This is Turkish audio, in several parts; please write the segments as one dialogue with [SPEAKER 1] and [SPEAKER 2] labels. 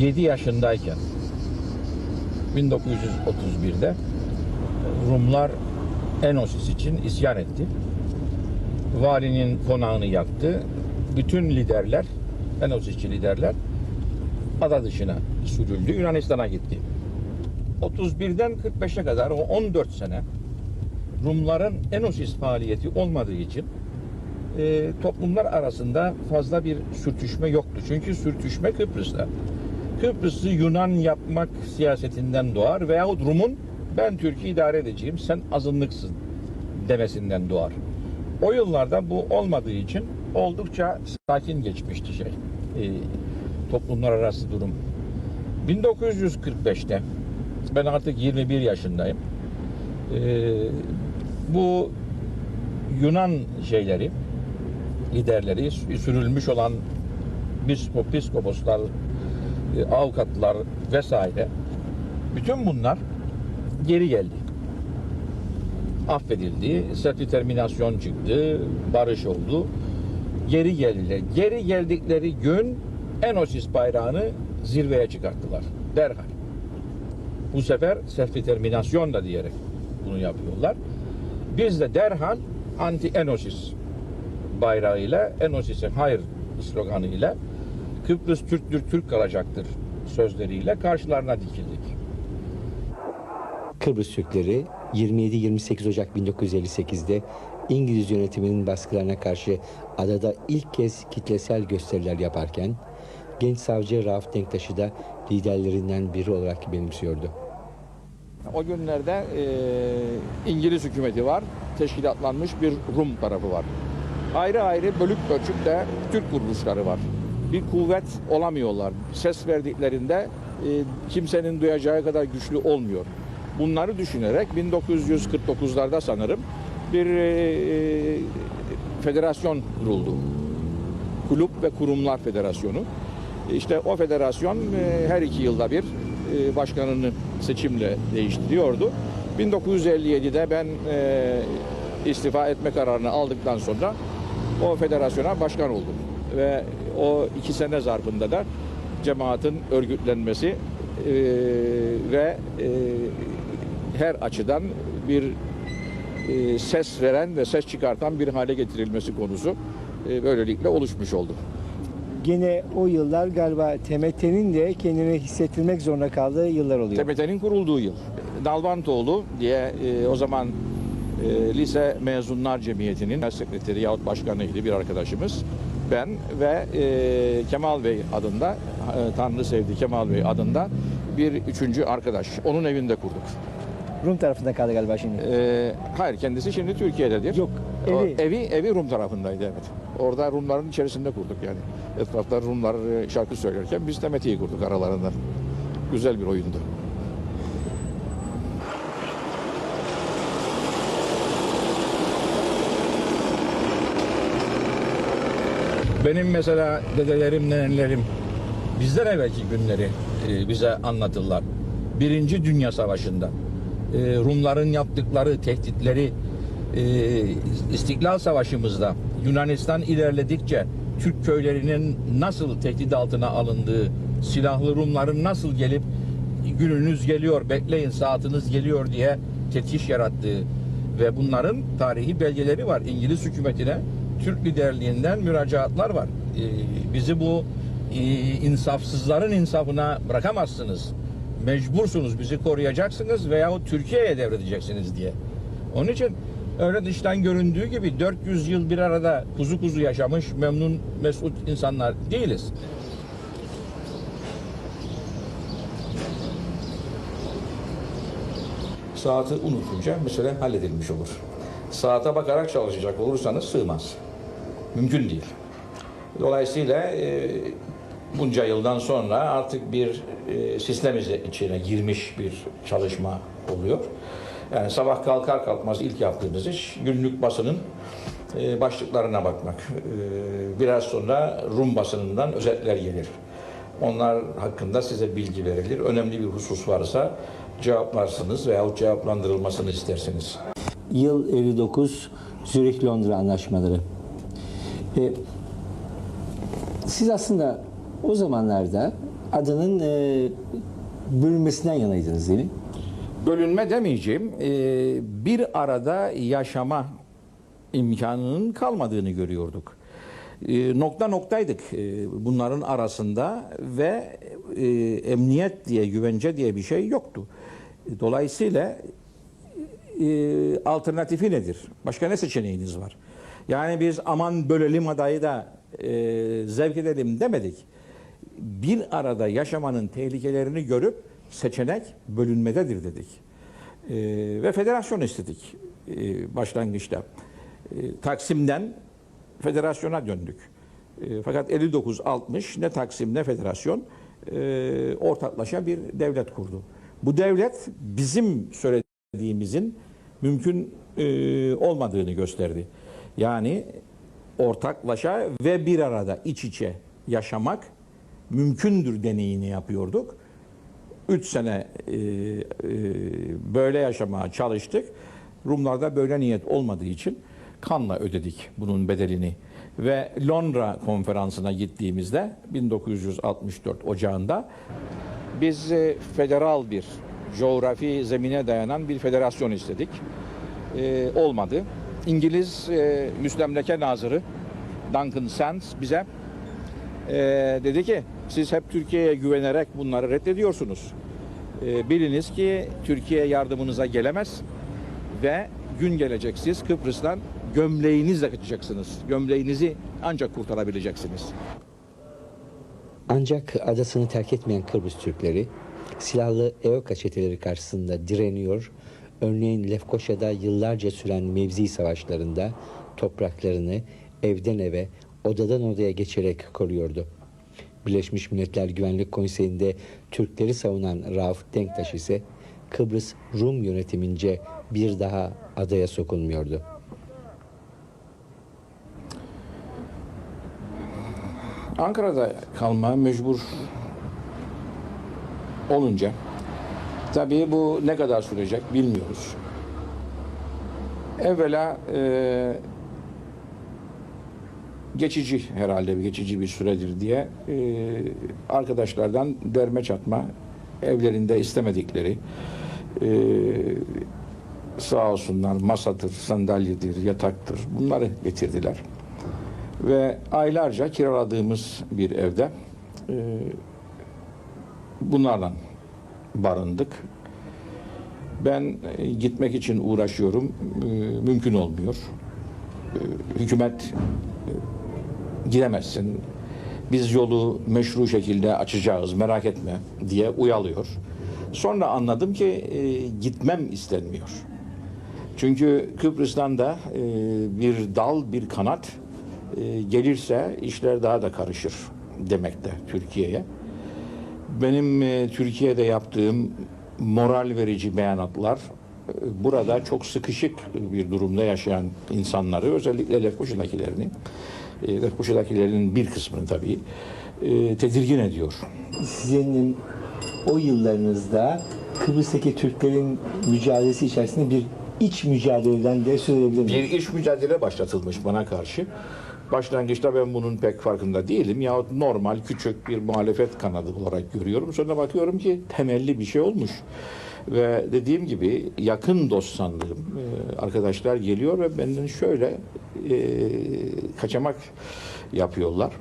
[SPEAKER 1] 7 yaşındayken 1931'de Rumlar Enosis için isyan etti. Valinin konağını yaktı. Bütün liderler, Enosisçi liderler ada dışına sürüldü. Yunanistan'a gitti. 31'den 45'e kadar o 14 sene Rumların Enosis faaliyeti olmadığı için e, toplumlar arasında fazla bir sürtüşme yoktu. Çünkü sürtüşme Kıbrıs'ta. Kıbrıs'ı Yunan yapmak siyasetinden doğar veyahut Rum'un ben Türkiye idare edeceğim sen azınlıksın demesinden doğar. O yıllarda bu olmadığı için oldukça sakin geçmişti şey. e, toplumlar arası durum. 1945'te ben artık 21 yaşındayım. E, bu Yunan şeyleri liderleri sürülmüş olan biskop, piskoposlar, avukatlar vesaire bütün bunlar geri geldi. Affedildi, terminasyon çıktı, barış oldu. Geri geldiler. Geri geldikleri gün Enosis bayrağını zirveye çıkarttılar. Derhal. Bu sefer terminasyon da diyerek bunu yapıyorlar. Biz de derhal anti Enosis bayrağıyla Enosis'in hayır sloganıyla Kıbrıs Türktür, Türk kalacaktır sözleriyle karşılarına dikildik.
[SPEAKER 2] Kıbrıs Türkleri 27-28 Ocak 1958'de İngiliz yönetiminin baskılarına karşı adada ilk kez kitlesel gösteriler yaparken genç savcı Rauf Denktaş'ı da liderlerinden biri olarak benimsiyordu.
[SPEAKER 1] O günlerde e, İngiliz hükümeti var, teşkilatlanmış bir Rum tarafı var. Ayrı ayrı bölük bölçük de Türk kuruluşları var. Bir kuvvet olamıyorlar. Ses verdiklerinde e, kimsenin duyacağı kadar güçlü olmuyor. Bunları düşünerek 1949'larda sanırım bir e, federasyon kuruldu. Kulüp ve Kurumlar Federasyonu. İşte o federasyon e, her iki yılda bir e, başkanını seçimle değiştiriyordu. 1957'de ben e, istifa etme kararını aldıktan sonra o federasyona başkan oldum. Ve o iki sene zarfında da cemaatin örgütlenmesi e, ve e, her açıdan bir e, ses veren ve ses çıkartan bir hale getirilmesi konusu e, böylelikle oluşmuş oldu.
[SPEAKER 3] Gene o yıllar galiba TMT'nin de kendini hissettirmek zorunda kaldığı yıllar oluyor.
[SPEAKER 1] TMT'nin kurulduğu yıl. Dalvantoğlu diye e, o zaman e, lise mezunlar cemiyetinin sekreteri yahut başkanıydı bir arkadaşımız. Ben ve e, Kemal Bey adında, e, Tanrı sevdi Kemal Bey adında bir üçüncü arkadaş. Onun evinde kurduk.
[SPEAKER 3] Rum tarafında kaldı galiba şimdi.
[SPEAKER 1] E, hayır kendisi şimdi Türkiye'dedir.
[SPEAKER 3] Yok,
[SPEAKER 1] O,
[SPEAKER 3] evi.
[SPEAKER 1] evi evi Rum tarafındaydı evet. Orada Rumların içerisinde kurduk yani. Etrafta Rumlar e, şarkı söylerken biz TMT'yi kurduk aralarında. Güzel bir oyundu. Benim mesela dedelerim, nenelerim bizden evvelki günleri e, bize anlatırlar. Birinci Dünya Savaşı'nda e, Rumların yaptıkları tehditleri e, İstiklal Savaşı'mızda Yunanistan ilerledikçe Türk köylerinin nasıl tehdit altına alındığı, silahlı Rumların nasıl gelip gününüz geliyor, bekleyin saatiniz geliyor diye tetiş yarattığı ve bunların tarihi belgeleri var. İngiliz hükümetine Türk liderliğinden müracaatlar var. Ee, bizi bu e, insafsızların insafına bırakamazsınız. Mecbursunuz bizi koruyacaksınız veyahut Türkiye'ye devredeceksiniz diye. Onun için öyle dıştan göründüğü gibi 400 yıl bir arada kuzu kuzu yaşamış memnun mesut insanlar değiliz. Saati unutunca mesele halledilmiş olur. Saate bakarak çalışacak olursanız sığmaz. Mümkün değil. Dolayısıyla e, bunca yıldan sonra artık bir e, sistem içine girmiş bir çalışma oluyor. Yani sabah kalkar kalkmaz ilk yaptığımız iş günlük basının e, başlıklarına bakmak. E, biraz sonra Rum basınından özetler gelir. Onlar hakkında size bilgi verilir. Önemli bir husus varsa cevaplarsınız veyahut cevaplandırılmasını istersiniz.
[SPEAKER 2] Yıl 59 Zürih-Londra anlaşmaları. E, siz aslında o zamanlarda adanın e, bölünmesinden yanaydınız değil mi?
[SPEAKER 1] bölünme demeyeceğim, e, bir arada yaşama imkanının kalmadığını görüyorduk. E, nokta noktaydık e, bunların arasında ve e, emniyet diye, güvence diye bir şey yoktu. Dolayısıyla e, alternatifi nedir? Başka ne seçeneğiniz var? Yani biz aman bölelim adayı da e, zevk edelim demedik. Bir arada yaşamanın tehlikelerini görüp seçenek bölünmededir dedik. E, ve federasyon istedik e, başlangıçta. E, Taksim'den federasyona döndük. E, fakat 59-60 ne Taksim ne federasyon e, ortaklaşa bir devlet kurdu. Bu devlet bizim söylediğimizin mümkün e, olmadığını gösterdi. Yani ortaklaşa ve bir arada iç içe yaşamak mümkündür deneyini yapıyorduk. Üç sene e, e, böyle yaşamaya çalıştık. Rumlarda böyle niyet olmadığı için kanla ödedik bunun bedelini. Ve Londra konferansına gittiğimizde 1964 Ocağı'nda biz e, federal bir coğrafi zemine dayanan bir federasyon istedik. E, olmadı. İngiliz e, Müslemleke Nazırı Duncan Sands bize e, dedi ki siz hep Türkiye'ye güvenerek bunları reddediyorsunuz. E, biliniz ki Türkiye yardımınıza gelemez ve gün gelecek siz Kıbrıs'tan gömleğinizle kaçacaksınız. Gömleğinizi ancak kurtarabileceksiniz.
[SPEAKER 2] Ancak adasını terk etmeyen Kıbrıs Türkleri silahlı EOKA çeteleri karşısında direniyor. Örneğin Lefkoşa'da yıllarca süren mevzi savaşlarında topraklarını evden eve, odadan odaya geçerek koruyordu. Birleşmiş Milletler Güvenlik Konseyi'nde Türkleri savunan Rauf Denktaş ise Kıbrıs Rum yönetimince bir daha adaya sokulmuyordu.
[SPEAKER 1] Ankara'da kalma mecbur olunca tabii bu ne kadar sürecek bilmiyoruz. Evvela e, geçici herhalde bir geçici bir süredir diye e, arkadaşlardan derme çatma evlerinde istemedikleri e, sağ olsunlar masadır, sandalyedir, yataktır bunları getirdiler. Ve aylarca kiraladığımız bir evde e, bunlarla barındık. Ben e, gitmek için uğraşıyorum. E, mümkün olmuyor. E, hükümet gidemezsin. Biz yolu meşru şekilde açacağız merak etme diye uyalıyor. Sonra anladım ki gitmem istenmiyor. Çünkü Kıbrıs'tan da bir dal, bir kanat gelirse işler daha da karışır demekte Türkiye'ye. Benim e, Türkiye'de yaptığım moral verici beyanatlar e, burada çok sıkışık bir durumda yaşayan insanları özellikle Lefkoşa'dakilerini e, Lefkoşa'dakilerin bir kısmını tabii e, tedirgin ediyor.
[SPEAKER 3] Sizin o yıllarınızda Kıbrıs'taki Türklerin mücadelesi içerisinde bir iç mücadeleden de söz edebilir miyiz?
[SPEAKER 1] Bir iş mücadele başlatılmış bana karşı. Başlangıçta ben bunun pek farkında değilim. Yahut normal küçük bir muhalefet kanadı olarak görüyorum. Sonra bakıyorum ki temelli bir şey olmuş. Ve dediğim gibi yakın dost sandığım e, arkadaşlar geliyor ve benden şöyle e, kaçamak yapıyorlar.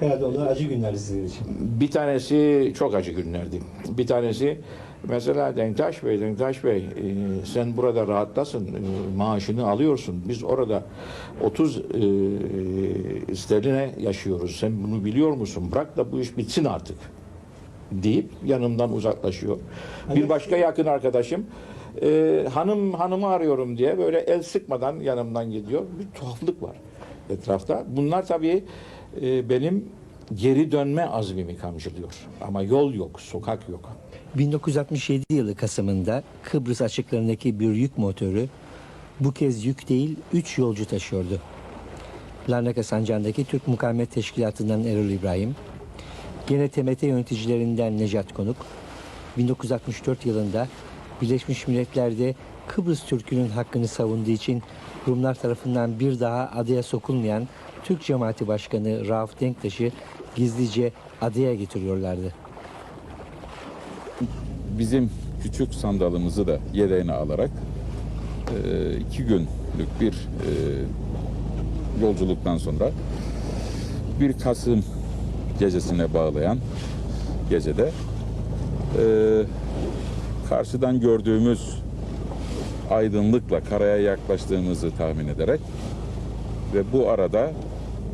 [SPEAKER 3] Herhalde onlar acı günler sizin için.
[SPEAKER 1] Bir tanesi çok acı günlerdi. Bir tanesi mesela Denktaş Bey, Denktaş Bey e, sen burada rahattasın, e, maaşını alıyorsun. Biz orada 30 e, sterline yaşıyoruz. Sen bunu biliyor musun? Bırak da bu iş bitsin artık deyip yanımdan uzaklaşıyor. Bir başka yakın arkadaşım e, hanım hanımı arıyorum diye böyle el sıkmadan yanımdan gidiyor. Bir tuhaflık var etrafta. Bunlar tabii e, benim geri dönme azmimi kamçılıyor. Ama yol yok, sokak yok.
[SPEAKER 2] 1967 yılı Kasım'ında Kıbrıs açıklarındaki bir yük motoru bu kez yük değil 3 yolcu taşıyordu. Larnaka Sancağı'ndaki Türk Mukavemet Teşkilatı'ndan Erol İbrahim, gene TMT yöneticilerinden Necat Konuk, 1964 yılında Birleşmiş Milletler'de Kıbrıs Türk'ünün hakkını savunduğu için Rumlar tarafından bir daha adaya sokulmayan Türk Cemaati Başkanı Rauf Denktaş'ı gizlice adaya getiriyorlardı.
[SPEAKER 4] bizim küçük sandalımızı da yedeğine alarak e, iki günlük bir e, yolculuktan sonra bir Kasım gecesine bağlayan gecede e, karşıdan gördüğümüz aydınlıkla karaya yaklaştığımızı tahmin ederek ve bu arada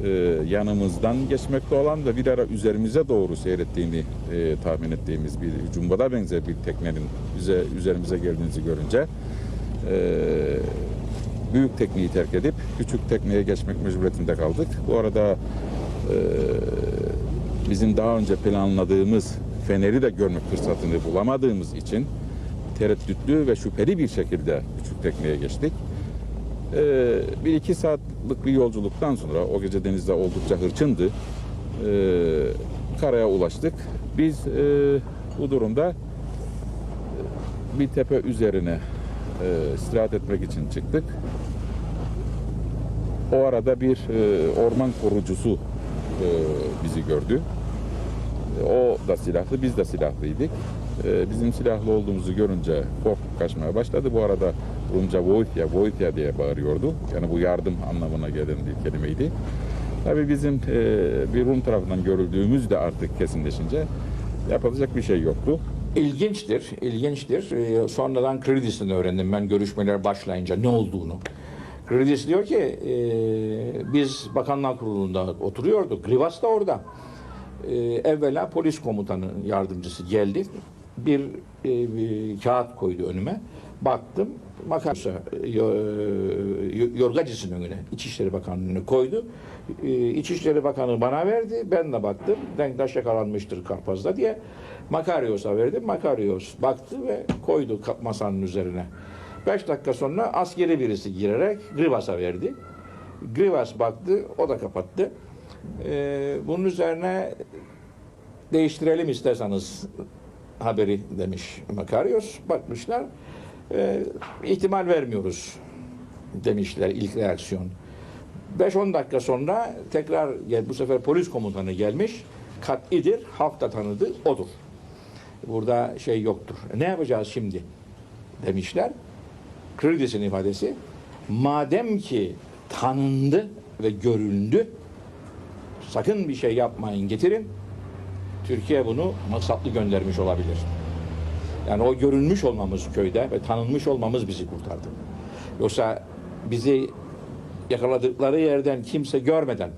[SPEAKER 4] e, yanımızdan geçmekte olan ve bir ara üzerimize doğru seyrettiğini e, tahmin ettiğimiz bir cumbada benzer bir teknenin bize üzerimize geldiğinizi görünce e, büyük tekneyi terk edip küçük tekneye geçmek mecburiyetinde kaldık. Bu arada e, bizim daha önce planladığımız feneri de görmek fırsatını bulamadığımız için tereddütlü ve şüpheli bir şekilde küçük tekneye geçtik. Ee, bir iki saatlik bir yolculuktan sonra o gece denizde oldukça hırçındı. Ee, karaya ulaştık. Biz e, bu durumda e, bir tepe üzerine e, istirahat etmek için çıktık. O arada bir e, orman korucusu e, bizi gördü. O da silahlı, biz de silahlıydık. E, Bizim silahlı olduğumuzu görünce korkup kaçmaya başladı. Bu arada Rumca Voitya, Voitya diye bağırıyordu. Yani bu yardım anlamına gelen bir kelimeydi. Tabii bizim e, bir Rum tarafından görüldüğümüz de artık kesinleşince yapılacak bir şey yoktu.
[SPEAKER 1] İlginçtir, ilginçtir. Ee, sonradan Kredis'ten öğrendim ben görüşmeler başlayınca ne olduğunu. Kredis diyor ki e, biz Bakanlar Kurulu'nda oturuyorduk. Grivas da orada. E, evvela polis komutanı yardımcısı geldi. Bir, e, bir kağıt koydu önüme. Baktım. Makarsa Yorgacıs'ın önüne, İçişleri Bakanı'nın önüne koydu. E, İçişleri Bakanı bana verdi. Ben de baktım. Denktaş yakalanmıştır Karpaz'da diye. Makaryos'a verdim. Makaryos baktı ve koydu masanın üzerine. Beş dakika sonra askeri birisi girerek Grivas'a verdi. Grivas baktı, o da kapattı. Ee, bunun üzerine değiştirelim isterseniz haberi demiş Makaryos. Bakmışlar, e, ihtimal vermiyoruz demişler ilk reaksiyon. 5-10 dakika sonra tekrar gel, bu sefer polis komutanı gelmiş. Kat'idir, halk da tanıdı, odur. Burada şey yoktur. Ne yapacağız şimdi? Demişler. Kredis'in ifadesi. Madem ki tanındı ve görüldü, sakın bir şey yapmayın getirin. Türkiye bunu maksatlı göndermiş olabilir. Yani o görünmüş olmamız köyde ve tanınmış olmamız bizi kurtardı. Yoksa bizi yakaladıkları yerden kimse görmeden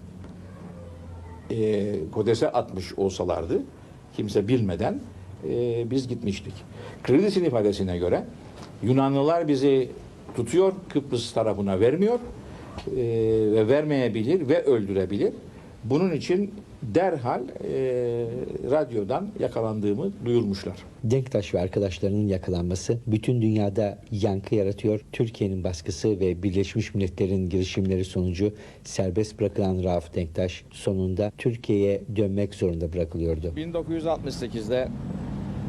[SPEAKER 1] e, Kodes'e atmış olsalardı, kimse bilmeden e, biz gitmiştik. Kredis'in ifadesine göre Yunanlılar bizi tutuyor, Kıbrıs tarafına vermiyor e, ve vermeyebilir ve öldürebilir. Bunun için derhal e, radyodan yakalandığımı duyurmuşlar.
[SPEAKER 2] Denktaş ve arkadaşlarının yakalanması bütün dünyada yankı yaratıyor. Türkiye'nin baskısı ve Birleşmiş Milletler'in girişimleri sonucu serbest bırakılan Rauf Denktaş sonunda Türkiye'ye dönmek zorunda bırakılıyordu.
[SPEAKER 1] 1968'de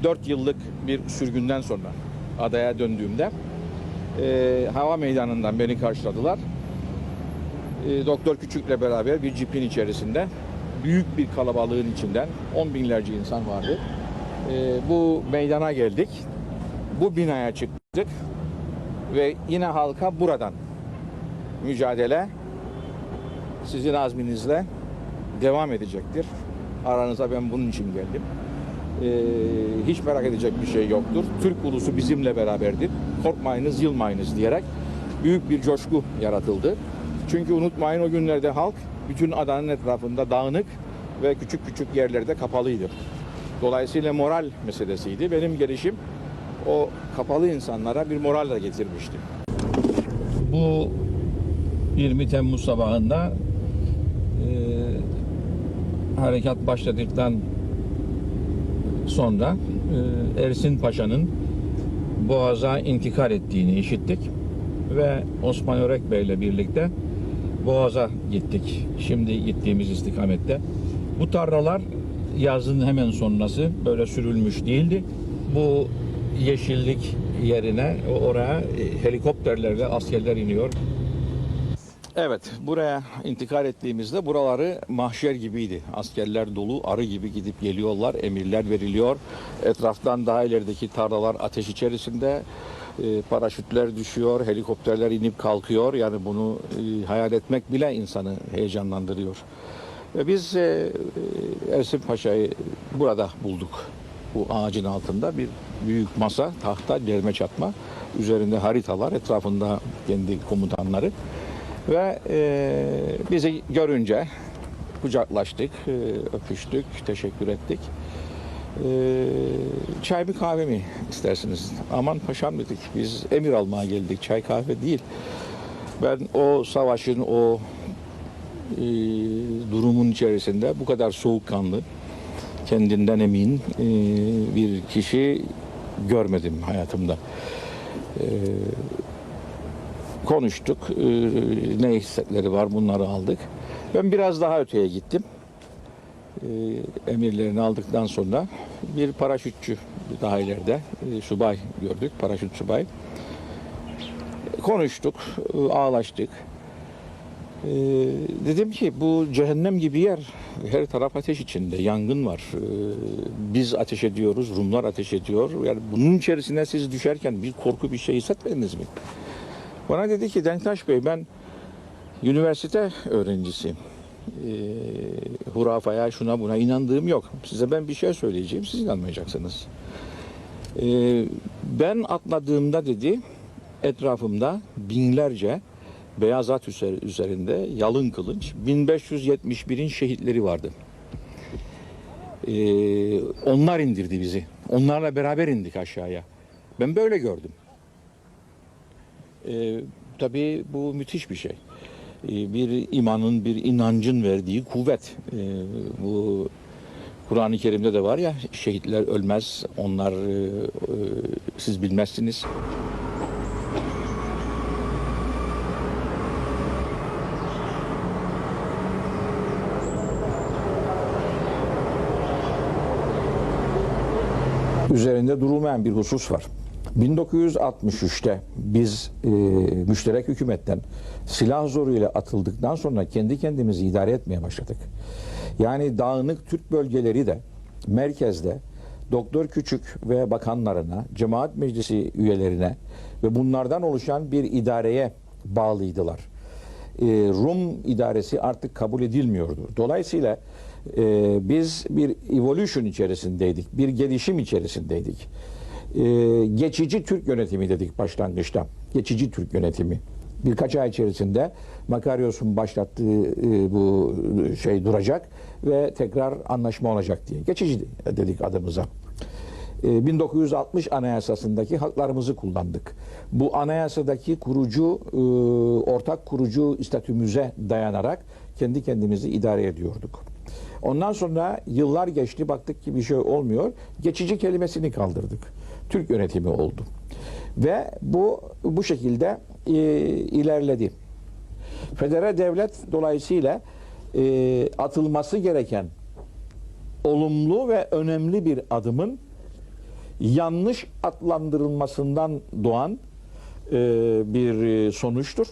[SPEAKER 1] 4 yıllık bir sürgünden sonra adaya döndüğümde e, hava meydanından beni karşıladılar. E, Doktor Küçük'le beraber bir cipin içerisinde büyük bir kalabalığın içinden on binlerce insan vardı. E, bu meydana geldik. Bu binaya çıktık ve yine halka buradan mücadele sizin azminizle devam edecektir. Aranıza ben bunun için geldim. Ee, hiç merak edecek bir şey yoktur. Türk ulusu bizimle beraberdir. Korkmayınız, yılmayınız diyerek büyük bir coşku yaratıldı. Çünkü unutmayın o günlerde halk bütün adanın etrafında dağınık ve küçük küçük yerlerde kapalıydı. Dolayısıyla moral meselesiydi. Benim gelişim o kapalı insanlara bir moral de getirmişti. Bu 20 Temmuz sabahında e, harekat başladıktan sonra e, Ersin Paşa'nın Boğaz'a intikal ettiğini işittik ve Osman Örek Bey ile birlikte Boğaz'a gittik. Şimdi gittiğimiz istikamette. Bu tarlalar yazın hemen sonrası böyle sürülmüş değildi. Bu yeşillik yerine oraya e, helikopterlerle askerler iniyor. Evet, buraya intikal ettiğimizde buraları mahşer gibiydi. Askerler dolu, arı gibi gidip geliyorlar, emirler veriliyor. Etraftan daha ilerideki tarlalar ateş içerisinde. E, paraşütler düşüyor, helikopterler inip kalkıyor. Yani bunu e, hayal etmek bile insanı heyecanlandırıyor. Biz e, e, Ersin Paşa'yı burada bulduk. Bu ağacın altında bir büyük masa, tahta, derme çatma. Üzerinde haritalar, etrafında kendi komutanları. Ve bizi görünce kucaklaştık, öpüştük, teşekkür ettik. E, çay mı kahve mi istersiniz? Aman paşam dedik, biz emir almaya geldik, çay kahve değil. Ben o savaşın, o e, durumun içerisinde bu kadar soğukkanlı, kendinden emin e, bir kişi görmedim hayatımda. E, konuştuk. E, ne istekleri var bunları aldık. Ben biraz daha öteye gittim. E, emirlerini aldıktan sonra bir paraşütçü daha ileride e, subay gördük. Paraşüt subay. Konuştuk, e, ağlaştık. Dedim ki bu cehennem gibi yer. Her taraf ateş içinde, yangın var. Biz ateş ediyoruz, Rumlar ateş ediyor. Yani bunun içerisine siz düşerken bir korku bir şey hissetmediniz mi? Bana dedi ki Denktaş Bey ben üniversite öğrencisiyim. Ee, hurafaya şuna buna inandığım yok. Size ben bir şey söyleyeceğim siz inanmayacaksınız. Ee, ben atladığımda dedi etrafımda binlerce beyaz at üzer- üzerinde yalın kılıç 1571'in şehitleri vardı. Ee, onlar indirdi bizi. Onlarla beraber indik aşağıya. Ben böyle gördüm. Ee, tabii bu müthiş bir şey. Ee, bir imanın, bir inancın verdiği kuvvet. Ee, bu Kur'an-ı Kerim'de de var ya şehitler ölmez, onlar e, e, siz bilmezsiniz. üzerinde durulmayan bir husus var. 1963'te biz e, müşterek hükümetten silah zoruyla atıldıktan sonra kendi kendimizi idare etmeye başladık. Yani dağınık Türk bölgeleri de merkezde Doktor Küçük ve bakanlarına, cemaat meclisi üyelerine ve bunlardan oluşan bir idareye bağlıydılar. E, Rum idaresi artık kabul edilmiyordu. Dolayısıyla e, biz bir evolution içerisindeydik, bir gelişim içerisindeydik. E, geçici Türk yönetimi dedik başlangıçta. Geçici Türk yönetimi. Birkaç ay içerisinde Makaryos'un başlattığı e, bu şey duracak ve tekrar anlaşma olacak diye. Geçici dedik adımıza. E, 1960 Anayasası'ndaki haklarımızı kullandık. Bu anayasadaki kurucu, e, ortak kurucu statümüze dayanarak kendi kendimizi idare ediyorduk. Ondan sonra yıllar geçti, baktık ki bir şey olmuyor. Geçici kelimesini kaldırdık. Türk yönetimi oldu. Ve bu bu şekilde e, ilerledi. Federe devlet dolayısıyla e, atılması gereken olumlu ve önemli bir adımın yanlış adlandırılmasından doğan e, bir e, sonuçtur.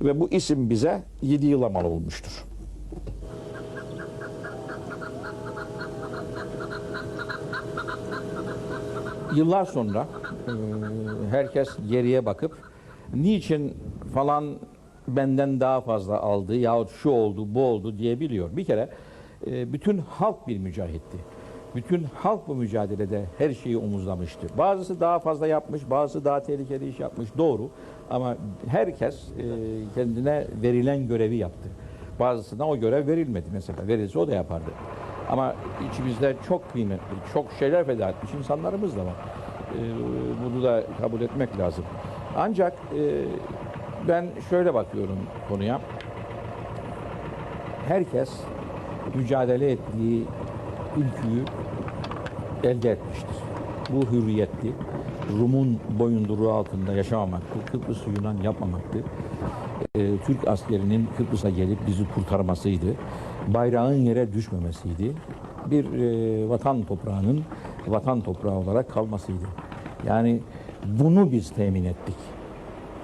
[SPEAKER 1] Ve bu isim bize 7 yıla mal olmuştur. Yıllar sonra e, herkes geriye bakıp niçin falan benden daha fazla aldı yahut şu oldu bu oldu diyebiliyor. Bir kere e, bütün halk bir mücahitti. Bütün halk bu mücadelede her şeyi omuzlamıştı. Bazısı daha fazla yapmış, bazısı daha tehlikeli iş yapmış. Doğru. Ama herkes e, kendine verilen görevi yaptı. Bazısına o görev verilmedi mesela. Verilse o da yapardı. Ama içimizde çok kıymetli, çok şeyler feda etmiş insanlarımız da var. E, bunu da kabul etmek lazım. Ancak e, ben şöyle bakıyorum konuya. Herkes mücadele ettiği ülküyü elde etmiştir. Bu hürriyetli, Rum'un boyunduruğu altında yaşamamaktı, Kıbrıs Yunan yapmamaktı. Ee, Türk askerinin Kıbrıs'a gelip bizi kurtarmasıydı. Bayrağın yere düşmemesiydi. Bir e, vatan toprağının vatan toprağı olarak kalmasıydı. Yani bunu biz temin ettik.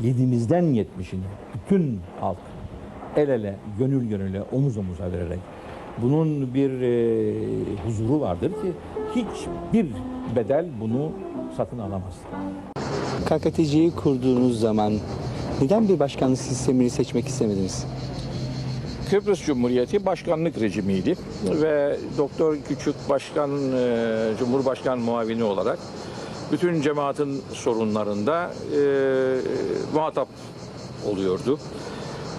[SPEAKER 1] Yedimizden yetmişini bütün halk
[SPEAKER 5] el ele, gönül gönüle, omuz omuza vererek bunun bir e, huzuru vardır ki hiçbir bedel bunu satın alamaz.
[SPEAKER 3] KKTC'yi kurduğunuz zaman neden bir başkanlık sistemini seçmek istemediniz?
[SPEAKER 1] Kıbrıs Cumhuriyeti başkanlık rejimiydi ve Doktor Küçük Başkan e, Cumhurbaşkan muavini olarak bütün cemaatin sorunlarında e, muhatap oluyordu.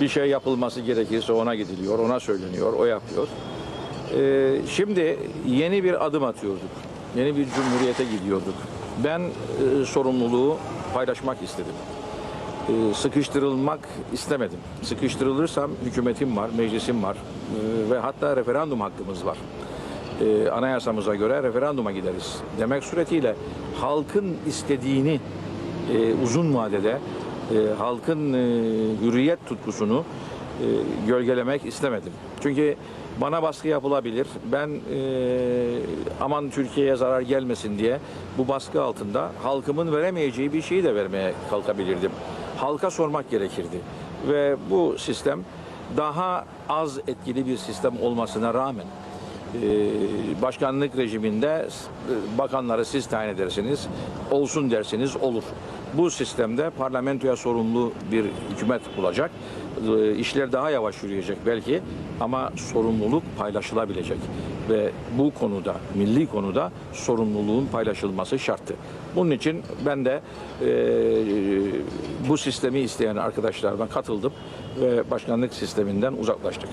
[SPEAKER 1] Bir şey yapılması gerekirse ona gidiliyor, ona söyleniyor, o yapıyor. E, şimdi yeni bir adım atıyorduk. Yeni bir cumhuriyete gidiyorduk. Ben e, sorumluluğu paylaşmak istedim sıkıştırılmak istemedim. Sıkıştırılırsam hükümetim var, meclisim var e, ve hatta referandum hakkımız var. E, Anayasamıza göre referanduma gideriz. Demek suretiyle halkın istediğini e, uzun vadede e, halkın e, hürriyet tutkusunu gölgelemek istemedim. Çünkü bana baskı yapılabilir. Ben e, aman Türkiye'ye zarar gelmesin diye bu baskı altında halkımın veremeyeceği bir şeyi de vermeye kalkabilirdim. Halka sormak gerekirdi. Ve bu sistem daha az etkili bir sistem olmasına rağmen e, başkanlık rejiminde e, bakanları siz tayin edersiniz, olsun dersiniz olur. Bu sistemde parlamentoya sorumlu bir hükümet olacak. E, İşler daha yavaş yürüyecek belki ama sorumluluk paylaşılabilecek. Ve bu konuda, milli konuda sorumluluğun paylaşılması şarttı. Bunun için ben de e, bu sistemi isteyen arkadaşlarıma katıldım ve başkanlık sisteminden uzaklaştık.